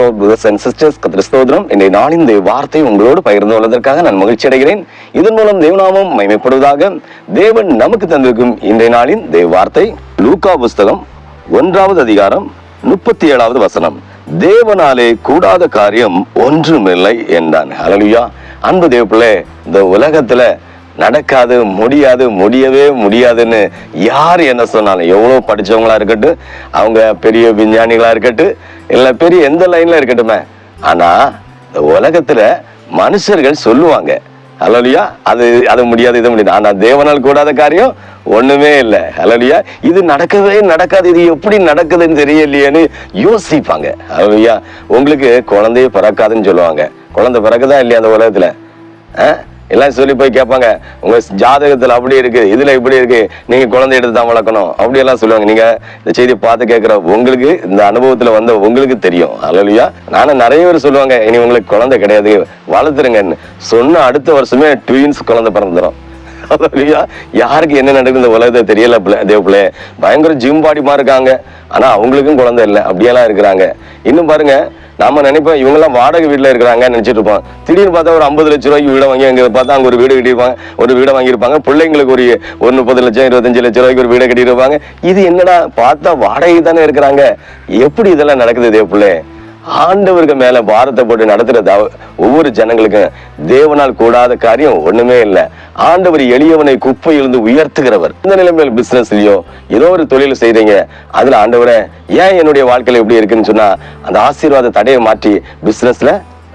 Load brothers and sisters கத்திர கத்திரஸ்தோதரம் இன்றைய நாளின் இந்த வார்த்தை உங்களோடு பகிர்ந்து கொள்வதற்காக நான் மகிழ்ச்சி அடைகிறேன். இதன் மூலம் தேவநாமம் மைமைப்படுவதாக தேவன் நமக்கு தந்திருக்கும் இன்றைய நாளின் தேவ வார்த்தை. லூகா புஸ்தகம் ஒன்றாவது அதிகாரம் முப்பத்தி ஏழாவது வசனம். தேவனாலே கூடாத காரியம் ஒன்றுமில்லை என்றான். ஹalleluya அன்பு தேவப்பிள்ளை இந்த உலகத்துல நடக்காது முடியாது முடியவே முடியாதுன்னு யார் என்ன சொன்னாலும் எவ்வளோ படித்தவங்களாக இருக்கட்டும் அவங்க பெரிய விஞ்ஞானிகளாக இருக்கட்டும் இல்லை பெரிய எந்த லைனில் இருக்கட்டுமே. ஆனால் இந்த உலகத்தில் மனுஷர்கள் சொல்லுவாங்க ஹலோலியா அது அது முடியாது இது முடியாது. ஆனால் தேவனால் கூடாத காரியம் ஒன்றுமே இல்லை. ஹலோலியா இது நடக்கவே நடக்காது இது எப்படி நடக்குதுன்னு தெரியலையேன்னு யோசிப்பாங்க. ஹலோலியா உங்களுக்கு குழந்தைய பிறக்காதுன்னு சொல்லுவாங்க. குழந்தை பிறக்குதா இல்லையா அந்த உலகத்தில்? ஆ? எல்லாம் சொல்லி போய் கேட்பாங்க உங்க ஜாதகத்துல அப்படி இருக்கு இதுல இப்படி இருக்கு நீங்க குழந்தை எடுத்து தான் வளர்க்கணும் அப்படி எல்லாம் சொல்லுவாங்க. நீங்க இந்த செய்தி பார்த்து கேட்கிற உங்களுக்கு இந்த அனுபவத்துல வந்த உங்களுக்கு தெரியும். அலலியா நானும் நிறைய பேர் சொல்லுவாங்க இனி உங்களுக்கு குழந்தை கிடையாது வளர்த்துருங்கன்னு. சொன்ன அடுத்த வருஷமே ட்வீன்ஸ் குழந்தை பிறந்துடும் யாருக்கு என்ன நடக்குது இந்த உலகத்தை தெரியல பிள்ளை பயங்கர ஜிம் பாடிமா இருக்காங்க. ஆனா அவங்களுக்கும் குழந்தை இல்லை அப்படியெல்லாம் இருக்கிறாங்க. இன்னும் பாருங்க நாம நினைப்போம் இவங்க எல்லாம் வாடகை வீட்டுல இருக்கிறாங்க நினைச்சிட்டு இருப்போம். திடீர்னு பார்த்தா ஒரு ஐம்பது லட்ச ரூபாய்க்கு வீடை வாங்கி அங்க பார்த்தா அங்க ஒரு வீடு கட்டியிருப்பாங்க. ஒரு வீடை வாங்கியிருப்பாங்க. பிள்ளைங்களுக்கு ஒரு ஒரு முப்பது லட்சம் இருபத்தஞ்சு லட்ச ரூபாய்க்கு ஒரு வீடை கட்டியிருப்பாங்க. இது என்னடா பார்த்தா வாடகை தானே இருக்கிறாங்க. எப்படி இதெல்லாம் நடக்குது தேவ பிள்ளை? ஆண்டவருக்கு மேல பாரத்தை போட்டு நடத்துறது ஒவ்வொரு ஜனங்களுக்கும் தேவனால் கூடாத காரியம் ஒண்ணுமே இல்லை. ஆண்டவர் எளியவனை குப்பையிலிருந்து உயர்த்துகிறவர். இந்த நிலைமையில் பிசினஸ்லயோ ஏதோ ஒரு தொழில் செய்றீங்க அதுல ஆண்டவரை ஏன் என்னுடைய வாழ்க்கையில எப்படி இருக்குன்னு சொன்னா அந்த ஆசீர்வாத தடையை மாற்றி பிசினஸ்ல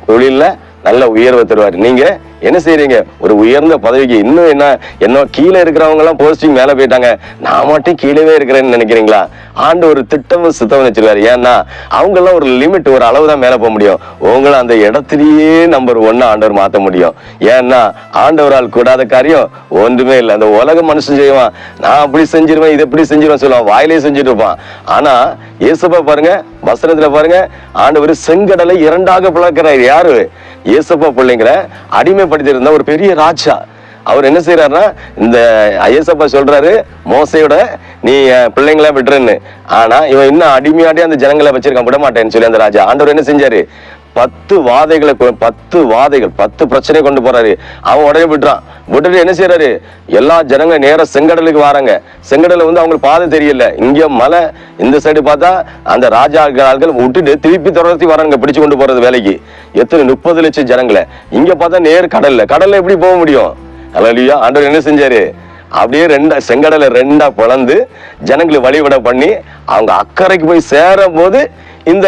தொழில நல்ல உயர்வை தருவார். நீங்க என்ன செய்றீங்க? ஒரு உயர்ந்த பதவிக்கு இன்னும் என்ன என்ன கீழே இருக்கிறவங்க எல்லாம் போஸ்டிங் மேல போயிட்டாங்க. நான் மட்டும் கீழவே இருக்கிறேன்னு நினைக்கிறீங்களா? ஆண்டு ஒரு திட்டம் சித்தம் வச்சிருக்காரு. ஏன்னா அவங்க எல்லாம் ஒரு லிமிட் ஒரு அளவு தான் மேல போக முடியும். உங்களை அந்த இடத்துலயே நம்பர் ஒன்னு ஆண்டவர் மாத்த முடியும். ஏன்னா ஆண்டவரால் கூடாத காரியம் ஒன்றுமே இல்லை. அந்த உலக மனுஷன் செய்வான். நான் அப்படி செஞ்சிருவேன் இது எப்படி செஞ்சிருவேன் சொல்லுவான். வாயிலே செஞ்சுட்டு இருப்பான். ஆனா இயேசுப்பா பாருங்க வசனத்துல பாருங்க. ஆண்டவர் செங்கடலை இரண்டாக பிளக்கிறார். யாரு? இயேசுப்பா பிள்ளைங்கிற அடிமை படித்திருந்த ஒரு பெரிய ராஜா. அவர் என்ன செய்யறாருன்னா இந்த ஐஎஸ்எப்பா சொல்றாரு மோசையோட நீ பிள்ளைங்கள விட்டுருன்னு ஆனா இவன் இன்னும் அடிமையாடி அந்த ஜனங்களை வச்சிருக்கான் விட மாட்டேன்னு சொல்லி அந்த ராஜா. ஆண்டவர் என்ன செஞ்சாரு? பத்து வாதைகளை பத்து வாதைகள் பத்து பிரச்சனை கொண்டு போறாரு. அவன் உடனே விட்டுறான் விட்டுட்டு என்ன செய்யறாரு எல்லா ஜனங்க நேரம் செங்கடலுக்கு வராங்க. செங்கடல வந்து அவங்களுக்கு பாதை தெரியல. இங்க மலை இந்த சைடு பார்த்தா அந்த ராஜா ஆட்கள் விட்டுட்டு திருப்பி தொடர்த்தி வராங்க பிடிச்சு கொண்டு போறது வேலைக்கு. எத்தனை முப்பது லட்சம் ஜனங்களை? இங்க பார்த்தா நேர் கடல்ல. கடல்ல எப்படி போக முடியும்? அலலியா ஆண்டவர் என்ன செஞ்சாரு? அப்படியே ரெண்டா செங்கடலை ரெண்டா பிளந்து ஜனங்களை வழிவிட பண்ணி அவங்க அக்கறைக்கு போய் சேரும் போது இந்த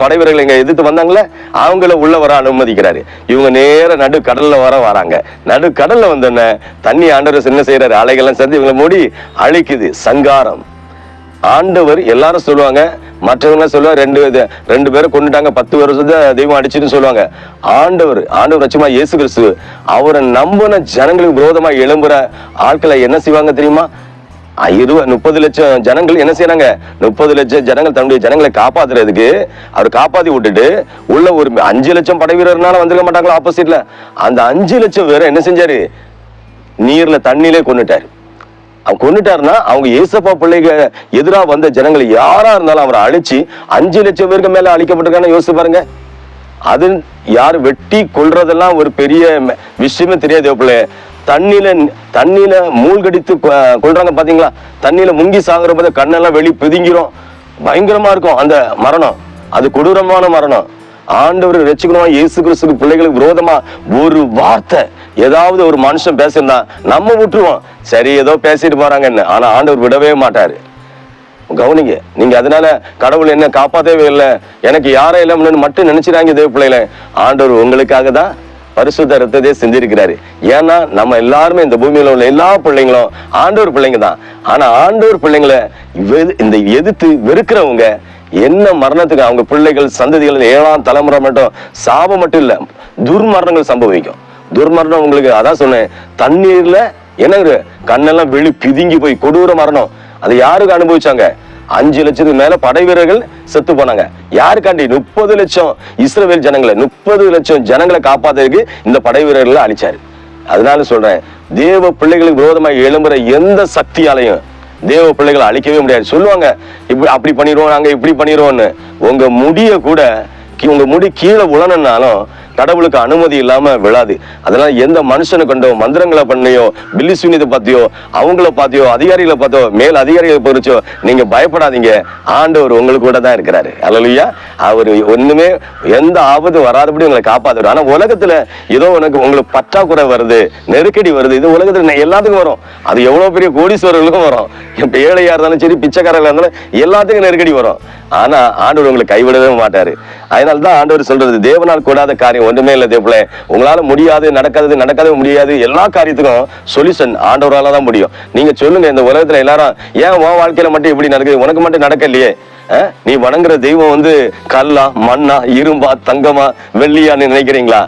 படைவீரர்கள் இங்க எதிர்த்து வந்தாங்களே அவங்கள உள்ள வர அனுமதிக்கிறாரு. இவங்க நேர நடு கடல்ல வர வராங்க. நடு கடல்ல வந்தோடனே தண்ணி ஆண்டவர் என்ன செய்யறாரு அலைகள்லாம் சேர்ந்து இவங்களை மூடி அழிக்குது. சங்காரம். ஆண்டவர் எல்லாரும் சொல்லுவாங்க மற்றவங்க சொல்லுவாங்க ரெண்டு ரெண்டு பேரும் கொண்டுட்டாங்க பத்து வருஷத்தை தெய்வம் அடிச்சுன்னு சொல்லுவாங்க. ஆண்டவர் ஆண்டவர் ரச்சமா இயேசு கிறிஸ்து அவரை நம்பின ஜனங்களுக்கு விரோதமா எழும்புற ஆட்களை என்ன செய்வாங்க தெரியுமா? இருபது முப்பது லட்சம் ஜனங்கள் என்ன செய்யறாங்க முப்பது லட்சம் ஜனங்கள் தன்னுடைய ஜனங்களை காப்பாத்துறதுக்கு அவர் காப்பாத்தி விட்டுட்டு உள்ள ஒரு அஞ்சு லட்சம் படை வீரர்னால வந்திருக்க மாட்டாங்களா ஆப்போசிட்ல அந்த அஞ்சு லட்சம் பேரை என்ன செஞ்சாரு? நீர்ல தண்ணியிலே கொண்டுட்டாரு அவன் கொண்டுட்டாருன்னா அவங்க ஏசப்பா பிள்ளைங்க எதிராக வந்த ஜனங்களை யாரா இருந்தாலும் அவரை அழிச்சு அஞ்சு லட்சம் பேருக்கு மேல அழிக்கப்பட்டிருக்கான்னு யோசிச்சு பாருங்க. அது யார் வெட்டி கொல்றதெல்லாம் ஒரு பெரிய விஷயமே தெரியாது பிள்ளை தண்ணியில தண்ணியில மூழ்கடித்து கொள்றாங்க பாத்தீங்களா? தண்ணியில முங்கி சாகுற போது கண்ணெல்லாம் வெளி பிதுங்கிரும். பயங்கரமா இருக்கும் அந்த மரணம். அது கொடூரமான மரணம். ஆண்டவர் ரசிக்கணும்? இயேசு கிறிஸ்துக்கு பிள்ளைகளுக்கு விரோதமா? ஒரு வார்த்தை. ஏதாவது ஒரு மனுஷன் பேசியிருந்தா நம்ம விட்டுருவோம். சரி ஏதோ பேசிட்டு போறாங்கன்னு. ஆனா ஆண்டவர் விடவே மாட்டாரு. கவனிங்க நீங்க அதனால கடவுள் என்ன காப்பாத்தவே இல்லை. எனக்கு யாரும் இல்லைன்னு மட்டும் நினைச்சிடாங்க தேவ பிள்ளைகளை. ஆண்டவர் உங்களுக்காக தான் பரிசுத்த ரத்தத்தை செஞ்சிருக்கிறாரு ஏன்னா நம்ம எல்லாருமே இந்த பூமியில உள்ள எல்லா பிள்ளைங்களும் ஆண்டவர் பிள்ளைங்க தான். ஆனா ஆண்டவர் பிள்ளைங்களை இந்த எதிர்த்து வெறுக்கிறவங்க என்ன மரணத்துக்கு அவங்க பிள்ளைகள் சந்ததிகள் ஏழாம் தலைமுறை மட்டும் சாபம் மட்டும் இல்லை துர்மரணங்கள் சம்பவிக்கும். துர்மரணம் உங்களுக்கு அதான் சொன்னேன். தண்ணீர்ல என்ன கண்ணெல்லாம் வெளி பிதுங்கி போய் கொடூர மரணம். அதை யாருக்கு அனுபவிச்சாங்க? அஞ்சு லட்சத்துக்கு மேல படை வீரர்கள் செத்து போனாங்க. யாருக்காண்டி? முப்பது லட்சம் இஸ்ரேல் ஜனங்களை முப்பது லட்சம் ஜனங்களை காப்பாத்துறதுக்கு இந்த படை வீரர்கள் அழிச்சாரு. அதனால சொல்றேன் தேவ பிள்ளைகளுக்கு விரோதமாக எழும்புற எந்த சக்தியாலையும் தேவ பிள்ளைகளை அழிக்கவே முடியாது. சொல்லுவாங்க இப்படி அப்படி பண்ணிடுவோம் நாங்க இப்படி பண்ணிடுவோம்னு. உங்க முடிய கூட கீ- உங்க முடி கீழே உழணும்னாலும் கடவுளுக்கு அனுமதி இல்லாம விழாது. அதனால எந்த மனுஷனை கொண்டோ மந்திரங்களை பண்ணியோ பில்லி சுனிதை பார்த்தியோ அவங்கள பார்த்தியோ அதிகாரிகளை பார்த்தோ மேல் அதிகாரிகளை பொறிச்சோ நீங்க பயப்படாதீங்க. ஆண்டவர் உங்களுக்கு கூட தான் இருக்கிறாரு. அல்லையா அவர் ஒண்ணுமே எந்த ஆபத்தும் வராதபடி உங்களை காப்பாத்துவார். ஆனா உலகத்துல ஏதோ உனக்கு உங்களுக்கு பற்றாக்குறை வருது நெருக்கடி வருது. இது உலகத்துல எல்லாத்துக்கும் வரும். அது எவ்வளவு பெரிய கோடீஸ்வரர்களுக்கும் வரும். இப்ப ஏழையா இருந்தாலும் சரி பிச்சைக்காரர்களா இருந்தாலும் எல்லாத்துக்கும் நெருக்கடி வரும். ஆனா ஆண்டவர் உங்களை கைவிடவே மாட்டாரு. அதனால தான் ஆண்டவர் சொல்றது தேவனால் கூடாத காரியம் ஒன்றுமே இல்லை தேவப்பிள்ளை உங்களால் முடியாது நடக்காதது நடக்காத முடியாது. எல்லா காரியத்துக்கும் சொல்யூஷன் ஆண்டவரால் தான் முடியும். நீங்கள் சொல்லுங்கள் இந்த உலகத்தில் எல்லாரும் ஏன் உன் வாழ்க்கையில் மட்டும் இப்படி நடக்குது? உனக்கு மட்டும் நடக்கலையே. நீ வணங்குற தெய்வம் வந்து கல்லா மண்ணா இரும்பா தங்கமா வெள்ளியான்னு நினைக்கிறீங்களா?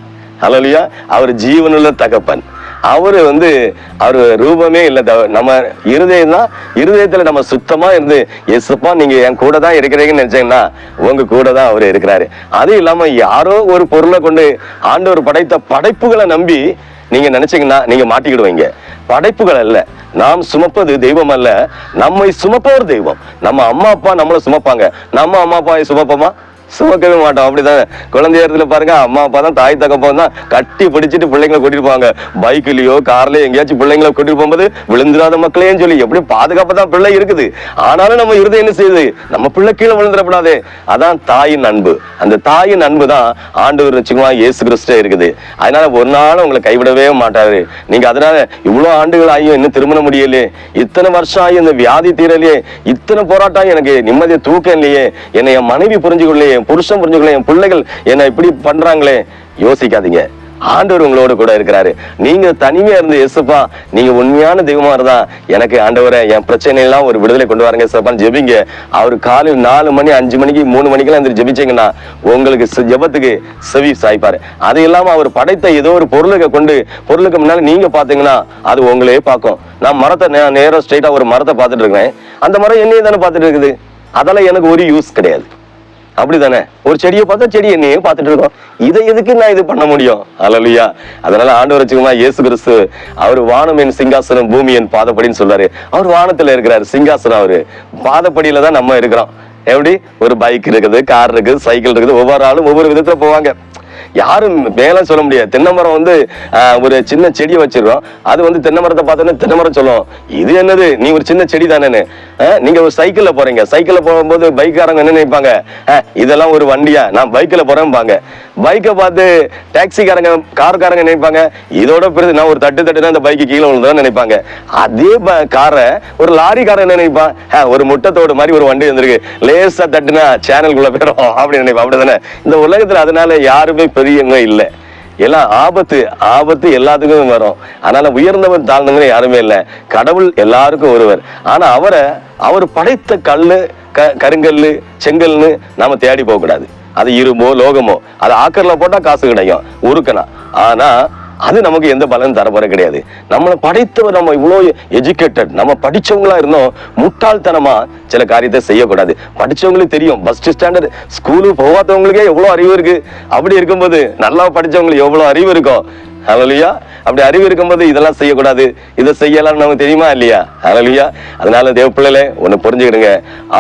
அலலியா அவர் ஜீவனுள்ள தகப்பன். அவர் வந்து அவர் ரூபமே இல்லை. த- நம்ம இருதயம் தான் இருதயத்தில் நம்ம சுத்தமாக இருந்து எஸ்ப்பா நீங்கள் என் கூட தான் இருக்கிறீங்கன்னு நினச்சிங்கன்னா உங்கள் கூட தான் அவர் இருக்கிறாரு. அது இல்லாமல் யாரோ ஒரு பொருளை கொண்டு ஆண்டவர் படைத்த படைப்புகளை நம்பி நீங்கள் நினச்சிங்கன்னா நீங்கள் மாட்டிக்கிடுவீங்க. படைப்புகள் அல்ல. நாம் சுமப்பது தெய்வம் அல்ல. நம்மை சுமப்பவர் தெய்வம். நம்ம அம்மா அப்பா நம்மளை சுமப்பாங்க. நம்ம அம்மா அப்பாவை சுமப்போமா? சுமக்கவே மாட்டோம். அப்படிதான். குழந்தை இடத்துல பாருங்க அம்மா அப்பா தான் தாய் தகப்பம் தான் கட்டி பிடிச்சிட்டு பிள்ளைங்களை கூட்டிட்டு போவாங்க. பைக்லயோ கார்லயோ எங்கேயாச்சும் பிள்ளைங்களை கூட்டிட்டு போகும்போது விழுந்துடாத மக்களையும் சொல்லி எப்படி பாதுகாப்பு தான் பிள்ளை இருக்குது. ஆனாலும் நம்ம இருதயம் என்ன செய்யுது? நம்ம பிள்ளை கீழே விழுந்துடக்கூடாது. அதான் தாயின் அன்பு. அந்த தாயின் அன்பு தான் ஆண்டவர் வச்சுக்குமா இயேசு கிறிஸ்டே இருக்குது. அதனால ஒரு நாளும் உங்களை கைவிடவே மாட்டாரு. நீங்க அதனால இவ்வளவு ஆண்டுகள் ஆகியும் இன்னும் திருமண முடியலையே. இத்தனை வருஷம் ஆகி இந்த வியாதி தீரலையே. இத்தனை போராட்டம் எனக்கு நிம்மதியை தூக்கம் இல்லையே. என்னை என் மனைவி புரிஞ்சுக்கொள்ளையே என் புருஷன் புரிஞ்சுக்கல என் பிள்ளைகள் என்னை இப்படி பண்றாங்களே யோசிக்காதீங்க. ஆண்டவர் உங்களோட கூட இருக்கிறாரு. நீங்க தனிமையா இருந்து எசுப்பா நீங்க உண்மையான தெய்வமா இருந்தா எனக்கு ஆண்டவரை என் பிரச்சனை எல்லாம் ஒரு விடுதலை கொண்டு வரங்க எசுப்பான்னு ஜெபிங்க. அவர் காலையில் நாலு மணி அஞ்சு மணிக்கு மூணு மணிக்கெல்லாம் எந்திரி ஜெபிச்சீங்கன்னா உங்களுக்கு ஜெபத்துக்கு செவி சாய்ப்பாரு. அது இல்லாம அவர் படைத்த ஏதோ ஒரு பொருளுக்கு கொண்டு பொருளுக்கு முன்னால நீங்க பாத்தீங்கன்னா அது உங்களையே பார்க்கும். நான் மரத்தை நே- ஸ்ட்ரைட்டா ஒரு மரத்தை பார்த்துட்டு இருக்கிறேன். அந்த மரம் என்னையே தானே பார்த்துட்டு இருக்குது? அதெல்லாம் எனக்கு ஒரு யூஸ் கிடையாது. அப்படிதானே? ஒரு செடியை பார்த்தா செடி என்னையே பார்த்துட்டு இருக்கோம். இதை எதுக்கு நான் இது பண்ண முடியும்? அல்லையா அதனால ஆண்டவர் வச்சுக்கோமா இயேசு கிறிஸ்து அவர் வானம் என் சிங்காசனம் பூமி என் பாதப்படின்னு சொல்றாரு. அவர் வானத்துல இருக்கிறாரு சிங்காசனம் அவரு. பாதப்படியில தான் நம்ம இருக்கிறோம். எப்படி? ஒரு பைக் இருக்குது கார் இருக்குது சைக்கிள் இருக்குது ஒவ்வொரு ஆளும் ஒவ்வொரு விதத்துல போவாங்க. யாரும் மேல சொல்ல முடியாது. தென்னை மரம் வந்து ஆஹ், ஒரு சின்ன செடியை வச்சிருக்கோம். அது வந்து தென்னை மரத்தை பார்த்தோன்னே தென்னை மரம் சொல்லும் இது என்னது? நீ ஒரு சின்ன செடி தானேன்னு. ஆஹ், நீங்க ஒரு சைக்கிள்ல போறீங்க. சைக்கிளில் போகும்போது பைக்காரங்க என்ன நினைப்பாங்க? இதெல்லாம் ஒரு வண்டியா? நான் பைக்ல போறேன்பாங்க. பைக்கை பார்த்து டாக்ஸிக்காரங்க கார்காரங்க நினைப்பாங்க. இதோட பிறகு நான் ஒரு தட்டு தட்டுனா இந்த பைக்கு கீழே விழுந்ததான் நினைப்பாங்க. அதே ப- காரை ஒரு லாரிக்காரன் என்ன நினைப்பான் ஒரு முட்டத்தோடு மாதிரி ஒரு வண்டி வந்திருக்கு. லேசாக தட்டுனா சேனலுக்குள்ள போயிடும் அப்படின்னு நினைப்பான் அப்படிதானே? இந்த உலகத்தில் அதனால யாருமே பெரியவங்க இல்லை. எல்லாம் ஆபத்து ஆபத்து எல்லாத்துக்கும் வரும். அதனால உயர்ந்தவன் தாழ்ந்தவங்க யாருமே இல்லை. கடவுள் எல்லாருக்கும் ஒருவர். ஆனா அவரை அவர் படைத்த கல் க கருங்கல் செங்கல்னு நாம தேடி போகக்கூடாது. அது இரும்போ லோகமோ அது ஆக்கரில் போட்டால் காசு கிடைக்கும் உருக்கணும் ஆனால் அது நமக்கு எந்த பலனும் தரப்போற கிடையாது. நம்மளை படைத்தவர் நம்ம இவ்வளோ எஜுகேட்டட் நம்ம படித்தவங்களா இருந்தோம் முட்டாள்தனமா சில காரியத்தை செய்யக்கூடாது. படிச்சவங்களுக்கு தெரியும் ஃபஸ்ட் ஸ்டாண்டர்ட் ஸ்கூலுக்கு போகாதவங்களுக்கே எவ்வளோ அறிவு இருக்கு. அப்படி இருக்கும்போது நல்லா படித்தவங்களுக்கு எவ்வளோ அறிவு இருக்கும் ஹalleluya. அப்படி அறிவு இருக்கும்போது இதெல்லாம் செய்யக்கூடாது. இதை செய்யலாம்னு நமக்கு தெரியுமா இல்லையா? ஹalleluya. அதனால தேவ பிள்ளைகளே ஒன்று புரிஞ்சுக்கிடுங்க.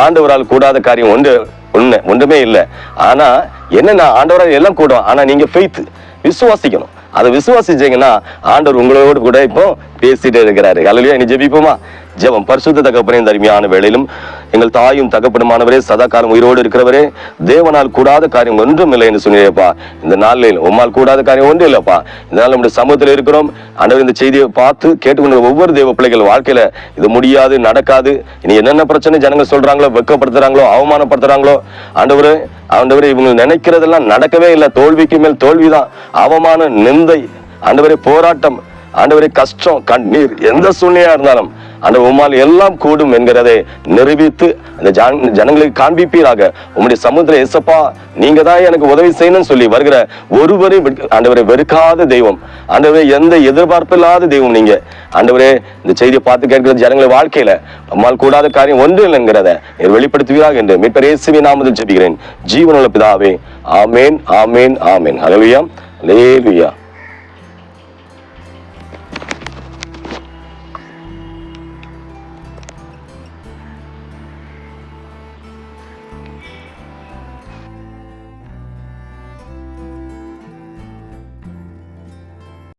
ஆண்டவரால் கூடாத காரியம் ஒன்று ஒண்ணு ஒன்றுமே இல்லை. ஆனா என்னன்னா ஆண்டவரை எல்லாம் கூடும். ஆனா நீங்க ஃபெய்த் விசுவாசிக்கணும். அதை விசுவாசிச்சீங்கன்னா ஆண்டவர் உங்களோடு கூட இப்போ பேசிட்டு இருக்கிறாரு. அல்லையா இனி ஜெபிப்போமா? ஜெபம் பரிசுத்த தகப்பனே இந்த அருமையான வேளையிலும் எங்கள் தாயும் தகப்பனுமானவரே சதா காலம் உயிரோடு இருக்கிறவரே தேவனால் கூடாத காரியம் ஒன்றும் இல்லை என்று சொன்னீங்கப்பா இந்த நாளில் உம்மால் கூடாத காரியம் ஒன்றும் இல்லைப்பா. இந்த நாள் நம்முடைய சமூகத்தில் இருக்கிறோம். ஆண்டவர் இந்த செய்தியை பார்த்து கேட்டுக்கொண்ட ஒவ்வொரு தேவ பிள்ளைகள் வாழ்க்கையில இது முடியாது நடக்காது. இனி என்னென்ன பிரச்சனை ஜனங்கள் சொல்றாங்களோ வெக்கப்படுத்துறாங்களோ அவமானப்படுத்துறாங்களோ ஆண்டவரே ஆண்டவரே இவங்க நினைக்கிறதெல்லாம் நடக்கவே இல்லை. தோல்விக்கு மேல் தோல்விதான். அவமான நிந்தை. ஆண்டவரே போராட்டம். ஆண்டவரே கஷ்டம் கண்ணீர். எந்த சூழ்நிலையா இருந்தாலும் அந்த உம்மால் எல்லாம் கூடும் என்கிறதை நிரூபித்து அந்த ஜன- ஜனங்களுக்கு காண்பிப்பீராக. உம்முடைய சமுதிர எசப்பா நீங்க தான் எனக்கு உதவி செய்யணும்னு சொல்லி வருகிற ஒருவரை ஆண்டவரை வெறுக்காத தெய்வம். ஆண்டவரே எந்த எதிர்பார்ப்பு இல்லாத தெய்வம் நீங்க. ஆண்டவரே இந்த செய்தியை பார்த்து கேட்கிற ஜனங்களை வாழ்க்கையில உம்மால் கூடாத காரியம் ஒன்று இல்லைங்கிறத நீர் வெளிப்படுத்துவீராக என்று மீட்பர் இயேசுவின் நாமத்தில் ஜெபிக்கிறேன். ஜீவனுள்ள பிதாவே ஆமேன் ஆமேன் ஆமேன். அலலுயா லேலுயா